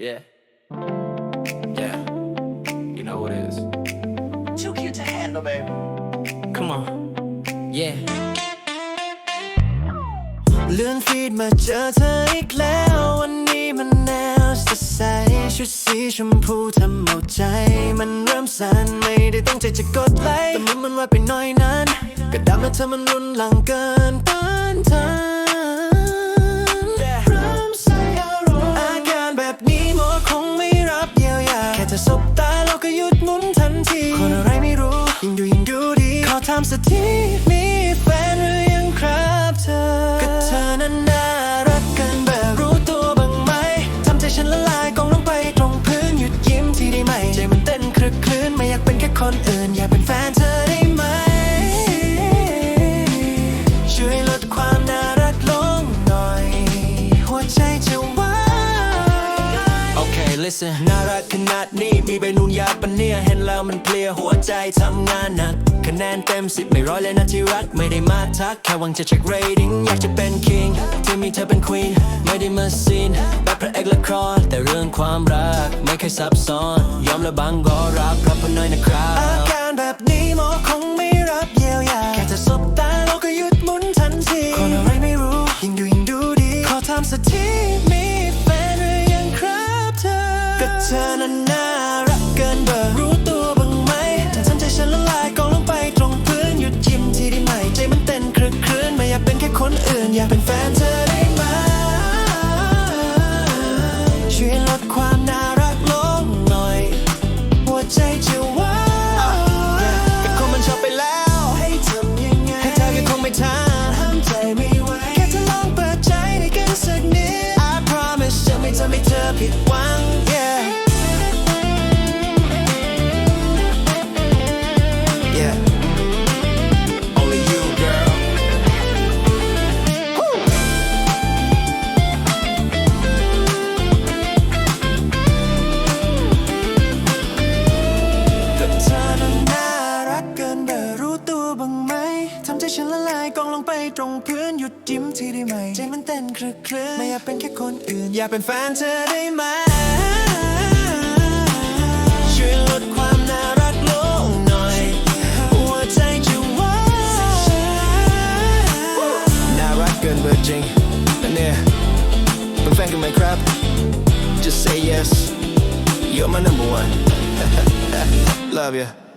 Yeah. Yeah. You know what it is. Too cute to handle, baby. Come on. Yeah. เลื่อนฟีดมาเจอเธออีกแล้ว วันนี้มันแนวสดใสชุดสีชมพูทำเอาใจ มันเริ่มสั่นไม่ได้ตั้งใจจะกดไลค์แต่มันมันว่าไปหน่อยนั้น ก็ดำแล้วเธอมันรุนแรงเกินต้านทานุนทันทีคนอะไรไม่รู้ยิ่งดูยิ่งดูดี ขอถามสักทีมีแฟนหรือยังครับเธอก็เธอนั้นน่ารักกันแบบรู้ตัวบ้างไหมทำใจฉันละลายกองลงไปตรงพื้นหยุดยิ้มทีได้ไหมใจมันเต้นคลึกครื้นไม่อยากเป็นแค่คนอื่นอยาก listen น่ารักขนาดนี้มีใบนุ่นยาปะเนี่ยเห็นแล้วมันเพลียหัวใจทำงานหนักคะแนนเต็มสิบไม่ร้อยเลยนะที่รัก ไม่ได้มาทัก แค่หวังจะเช็ค rating อยากจะเป็น king ที่มีเธอเป็น queen ไม่ได้มาซีนแบบพระเอกละครแต่เรื่องความรักไม่เคยซับซ้อน ยอมและบางก็รับรับพอหน่อยนะครับอาการแบบนี้หมอคงไม่รับเยียวยาแค่จะสบตาเราก็หยุดหมุนทันทีคนอะไรไม่รู้ยิ่งดูยิ่งดูดีขอถามสักที ก็เธอนั้นน่ารักเกินเบอร์รู้ตัวบ้างไหมทำใจฉันละลายกองลงไปตรงพื้นหยุดยิ้มทีได้ไหมใจมันเต้นคลึกคลื้นไม่อยากเป็นแค่คนอื่น อยากเป็นแฟนเธอได้ไหมช่วยลดความน่ารักลงหน่อยหัวใจจะวายเป็นคนมันชอบไปแล้ว ให้ทำยังไงให้เธอก็คงไม่ทันห้ามใจไม่ไหวแค่จะลองเปิดใจให้กันสักนิด I promise จะไม่ทำให้เธอผิด ฉันละลายกองลงไปตรงพื้นหยุดยิ้มทีได้ไหมใจมันเต้นคลึกคลื้นไม่อยากเป็นแค่คนอื่น อยากเป็นแฟนเธอได้ไหมช่วยลดความน่ารักลงหน่อย หัวใจจะวายน่ารักเกินเบอร์จริงนะเนี่ยเป็นแฟนกันไหมครับ just say yes you're my number one love you